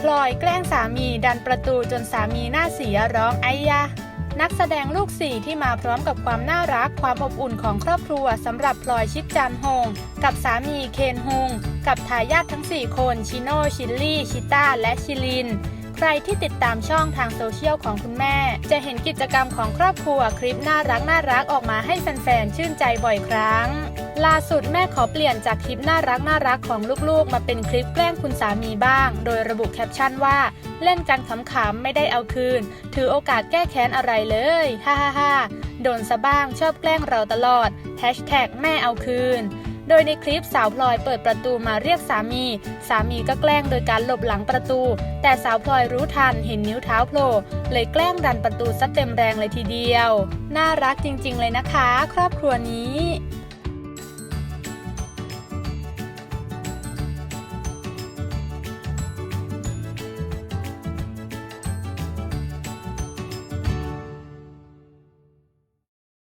พลอยแกล้งสามีดันประตูจนสามีหน้าเสียร้องไอ้ยะ นักแสดงลูกสี่ที่มาพร้อมกับความน่ารักความอบอุ่นของครอบครัวสำหรับพลอยชิดจันฮงกับสามีเคนฮงกับทายาททั้ง 4 คนชิโนชิลลี่ ชิต้า และชิลิน ใครที่ติดตามช่องทางโซเชียลของคุณแม่ จะเห็นกิจกรรมของครอบครัวคลิปน่ารักน่ารักออกมาให้แฟนๆชื่นใจบ่อยครั้ง ล่าสุดแม่ขอเปลี่ยนจากคลิปน่ารักน่ารักของลูกๆ มาเป็นคลิปแกล้งคุณสามีบ้าง โดยระบุแคปชั่นว่า เล่นกันขำๆไม่ได้เอาคืน ถือโอกาสแก้แค้นอะไรเลย ฮ่าฮ่าฮ่าโดนซะบ้างชอบแกล้งเราตลอดแฮชแท็กแม่เอาคืน โดยในคลิปสาวพลอยเปิดประตูมาเรียกสามี สามีก็แกล้งโดยการหลบหลังประตู แต่สาวพลอยรู้ทันเห็นนิ้วเท้าโผล่เลยแกล้งดันประตูซัดเต็มแรงเลยทีเดียว น่ารักจริงๆเลยนะคะ ครอบครัวนี้